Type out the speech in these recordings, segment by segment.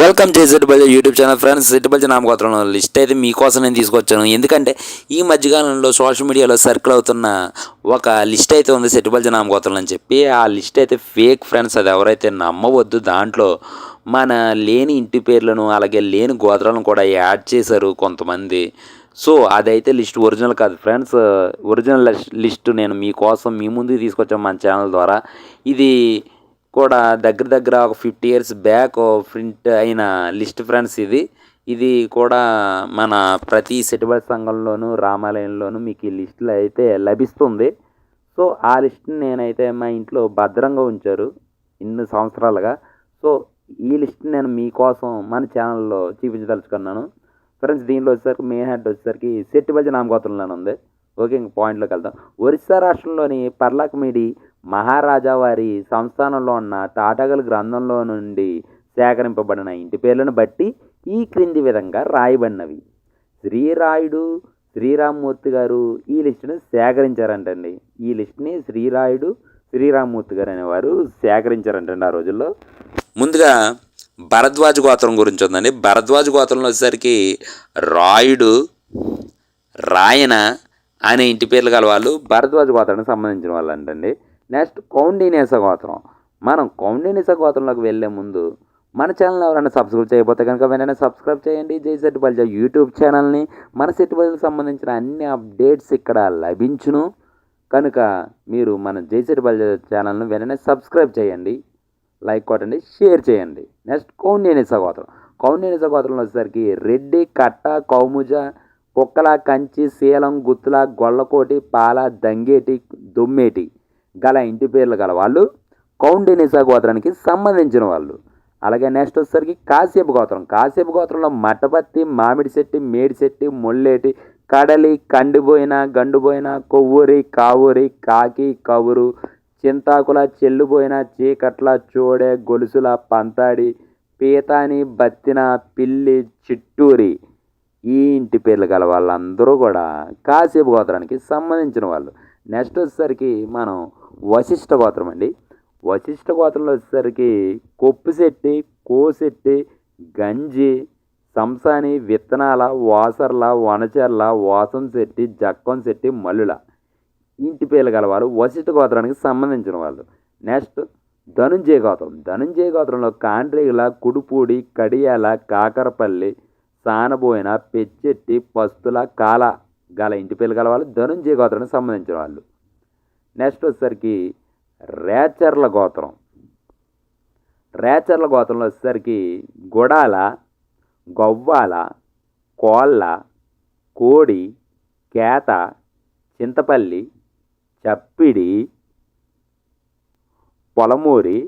Welcome to సెట్బల్ YouTube channel friends సెట్బల్ నామగోత్రం లిస్ట్ అయితే మీకోసం నేను తీసుకొచ్చాను. ఎందుకంటే ఈ మధ్యకాలంలో సోషల్ మీడియాలో సర్కిల్ అవుతున్న ఒక లిస్ట్ అయితే ఉంది సెటిబల్ నామగోత్రం అని చెప్పి. ఆ లిస్ట్ అయితే ఫేక్ ఫ్రెండ్స్ అది ఎవరైతే నమ్మవద్దు దాంట్లో మన లేని ఇంటి పేర్లను అలాగే లేని గోత్రాలను కూడా యాడ్ చేశారు కొంతమంది. సో అదైతే లిస్ట్ ఒరిజినల్ కాదు ఫ్రెండ్స్ ఒరిజినల్ లిస్ట్ నేను మీకోసం మీ ముందుకు తీసుకొచ్చాను మన ఛానల్ ద్వారా. ఇది కూడా దగ్గర దగ్గర ఒక ఫిఫ్టీ ఇయర్స్ బ్యాక్ ప్రింట్ అయిన లిస్ట్ ఫ్రెండ్స్ ఇది. ఇది కూడా మన ప్రతి సెటిబల్ సంఘంలోనూ రామాలయంలోనూ మీకు ఈ లిస్టులు అయితే లభిస్తుంది. సో ఆ లిస్ట్ని నేనైతే మా ఇంట్లో భద్రంగా ఉంచారు ఇన్ని సంవత్సరాలుగా. సో ఈ లిస్ట్ నేను మీకోసం మన ఛానల్లో చూపించదలుచుకున్నాను. ఫ్రెండ్స్ దీనిలో వచ్చేసరికి మెయిన్ హెడ్ వచ్చేసరికి సెట్టిబల్జి నామగోత్రంలోనే ఉంది. ఓకే ఇంక పాయింట్లోకి వెళ్దాం. ఒరిస్సా రాష్ట్రంలోని పర్లాకమిడి మహారాజా వారి సంస్థానంలో ఉన్న తాటగల గ్రంథంలో నుండి సేకరింపబడిన ఇంటి పేర్లను బట్టి ఈ క్రింది విధంగా రాయబడినవి. శ్రీరాయుడు శ్రీరామ్మూర్తి గారు ఈ లిస్టును సేకరించారంటండి. ఈ లిస్ట్ని శ్రీరాయుడు శ్రీరామ్మూర్తి గారు అనేవారు సేకరించారంటండి ఆ రోజుల్లో. ముందుగా భరద్వాజ గోత్రం గురించి ఉందండి. భరద్వాజ గోత్రంలో వచ్చేసరికి రాయుడు రాయన అనే ఇంటి పేర్లు గల వాళ్ళు భరద్వాజ గోత్రానికి సంబంధించిన వాళ్ళు అంటండి నెక్స్ట్ కౌండినేస గోత్రం మనం కౌండినేస గోత్రంలోకి వెళ్ళే ముందు మన ఛానల్ ఎవరైనా సబ్స్క్రైబ్ చేయకపోతే కనుక వెంటనే సబ్స్క్రైబ్ చేయండి. జై సెట్ బల్జా యూట్యూబ్ ఛానల్ని. మన సెట్ బల్జాకి సంబంధించిన అన్ని అప్డేట్స్ ఇక్కడ లభించును. కనుక మీరు మన జై సెట్ బల్జా ఛానల్ను వెంటనే సబ్స్క్రైబ్ చేయండి. లైక్ కొట్టండి షేర్ చేయండి. నెక్స్ట్ కౌండినేస గోత్రం కౌండినేస గోత్రంలో వచ్చేసరికి రెడ్డి కట్ట కౌముజ కుక్కల కంచి శీలం గుత్తుల గొల్లకోటి పాల దంగేటి దుమ్మేటి. గల ఇంటి పేర్లు గల వాళ్ళు కౌండినిసా గోత్రానికి సంబంధించిన వాళ్ళు. అలాగే నెక్స్ట్ వచ్చేసరికి కాసేపు గోత్రం. కాసేపు గోత్రంలో మటపత్తి మామిడి చెట్టి మేడి చెట్టి కడలి కండిపోయిన గండుపోయిన కొవ్వూరి కావూరి కాకి కవురు చింతాకుల చెల్లుపోయిన చీకట్ల చూడే గొలుసుల పంతాడి పీతాని బత్తిన పిల్లి చిట్టూరి ఈ ఇంటి పేర్లు గల వాళ్ళందరూ కూడా కాసేపు గోత్రానికి సంబంధించిన వాళ్ళు. నెక్స్ట్ వచ్చేసరికి మనం వశిష్ఠ గోత్రం అండి వశిష్ఠ గోత్రంలో వచ్చేసరికి కొప్పుశెట్టి కోశెట్టి గంజి సంసాని విత్తనాల వాసర్ల వనచర్ల వాసం శెట్టి జక్కం శెట్టి మల్లుల. ఇంటి పేర్లు గలవారు వశిష్ఠ గోత్రానికి సంబంధించిన వాళ్ళు. నెక్స్ట్ ధనుంజయ గోత్రం ధనుంజయ గోత్రంలో కాండ్రేగుల కుడుపూడి కడియాల కాకరపల్లి సానబోయిన పెచ్చెట్టి పస్తుల కాల గల ఇంటి పేర్లు గల వాళ్ళు ధనుంజయ గోత్రానికి సంబంధించిన వాళ్ళు. నెక్స్ట్ వచ్చేసరికి రేచర్ల గోత్రం. రేచర్ల గోత్రంలో వచ్చేసరికి గుడాల గొవ్వాల కోళ్ళ కోడి కేత చింతపల్లి చప్పిడి పొలమూరి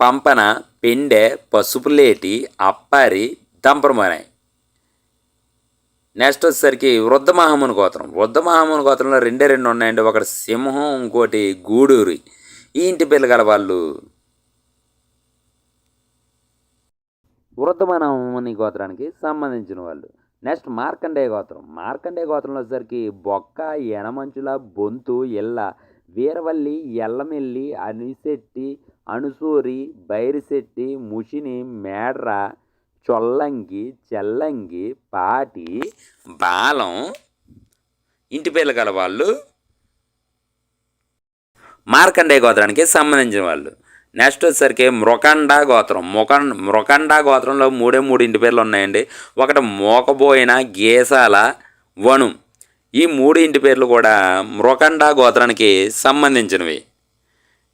పంపన పెండె పసుపులేటి అప్పారి దంపరమరాయి. నెక్స్ట్ వచ్చేసరికి వృద్ధమహాముని గోత్రం. వృద్ధమహమ్మని గోత్రంలో రెండే రెండు ఉన్నాయండి. ఒకటి సింహం ఇంకోటి గూడూరి. ఈ ఇంటి పిల్లగల వాళ్ళు వృద్ధమహాముని గోత్రానికి సంబంధించిన వాళ్ళు. నెక్స్ట్ మార్కండేయ గోత్రం. మార్కండేయ గోత్రంలో వచ్చేసరికి బొక్క ఎనమంచుల బొంతు ఎల్ల వీరవల్లి ఎల్లమెల్లి అనిశెట్టి అణుసూరి బైరిశెట్టి ముషిని మేడ్ర చొల్లంగి చెల్లంగి పాటి బాలం ఇంటి పేర్లు గల వాళ్ళు మార్కండేయ గోత్రానికి సంబంధించిన వాళ్ళు. నెక్స్ట్ వచ్చేసరికి మృకండ గోత్రం. ముఖం మృకండ గోత్రంలో మూడే మూడు ఇంటి పేర్లు ఉన్నాయండి. ఒకటి మోకబోయిన గేసాల వణు. ఈ మూడు ఇంటి పేర్లు కూడా మృకండ గోత్రానికి సంబంధించినవి.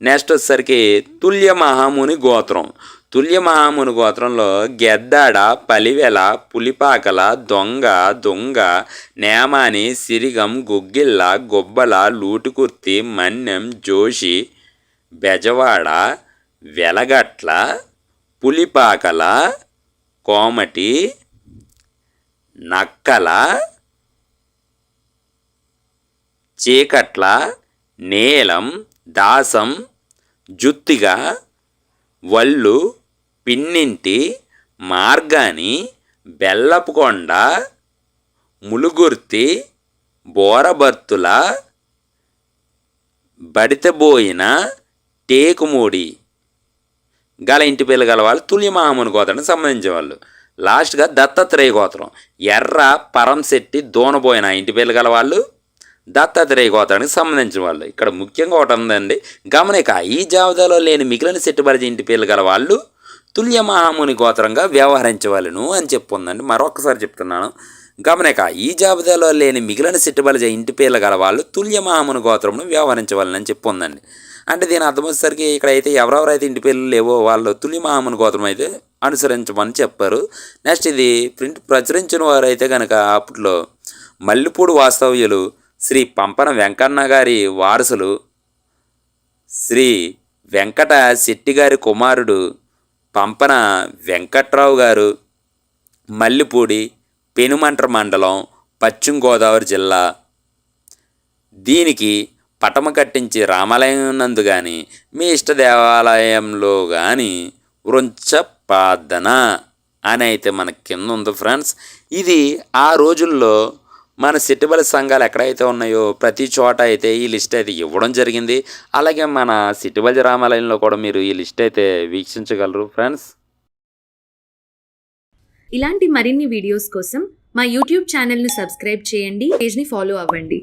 నెక్స్ట్ వచ్చేసరికి తుల్య మహాముని గోత్రం. తుల్యమహాముని గోత్రంలో గెద్దాడ పలివెల పులిపాకల దొంగ దొంగ నేమాని సిరిగం గుగ్గిళ్ళ గొబ్బల లూటుకుర్తి మన్నెం జోషి బెజవాడ వెలగట్ల పులిపాకల కోమటి నక్కల చీకట్ల నీలం దాసం జుత్తిగా వల్లు పిన్నింటి మార్గాని బెల్లపుకొండ ములుగుర్తి బోరబర్తుల బడితబోయిన టేకుమూడి. గల ఇంటి పేర్లు గల వాళ్ళు తుల్యమహాముని గోత్రానికి సంబంధించిన వాళ్ళు లాస్ట్గా దత్తాత్రేయ గోత్రం. ఎర్ర పరంశెట్టి దూనబోయిన ఇంటి పేర్లు గల వాళ్ళు దత్తాత్రేయ గోత్రానికి సంబంధించిన వాళ్ళు ఇక్కడ ముఖ్యంగా ఒకటి ఉందండి గమనిక ఈ జాబితాలో లేని మిగిలిన సెట్టుబడి ఇంటి పేర్లు గల వాళ్ళు తుల్య మహాముని గోత్రంగా వ్యవహరించవలను అని చెప్పుందండి. మరొకసారి చెప్తున్నాను. గమనిక ఈ జాబితాలో లేని మిగిలిన సిట్టుబలిజ ఇంటి పేర్లు గల వాళ్ళు తుల్య మహాముని గోత్రమును వ్యవహరించవాలని అని చెప్పుందండి. అంటే దీని అర్థం వచ్చేసరికి ఇక్కడైతే ఎవరెవరైతే ఇంటి పేర్లు లేవో వాళ్ళు తుల్య మహాముని గోత్రం అయితే అనుసరించమని చెప్పారు. నెక్స్ట్ ఇది ప్రింట్ ప్రచురించిన వారైతే కనుక అప్పట్లో మల్లిపూడి వాస్తవ్యులు శ్రీ పంపన వెంకన్న గారి వారసులు శ్రీ వెంకట శెట్టి గారి కుమారుడు పంపన వెంకట్రావు గారు మల్లిపూడి పెనుమంట్ర మండలం పశ్చిమ గోదావరి జిల్లా. దీనికి పటమ కట్టించి రామాలయం నందు కానీ మీ ఇష్ట దేవాలయంలో కానీ వృంచ ప్రార్థన అని అయితే మన కింద ఉంది ఫ్రెండ్స్. ఇది ఆ రోజుల్లో మన సిట్టుబలి సంఘాలు ఎక్కడైతే ఉన్నాయో ప్రతి చోట అయితే ఈ లిస్ట్ అయితే ఇవ్వడం జరిగింది. అలాగే మన సిట్టుబలి రామాలయంలో కూడా మీరు ఈ లిస్ట్ అయితే వీక్షించగలరు ఫ్రెండ్స్. ఇలాంటి మరిన్ని వీడియోస్ కోసం మా యూట్యూబ్ ఛానల్ని సబ్స్క్రైబ్ చేయండి పేజ్ని ఫాలో అవ్వండి.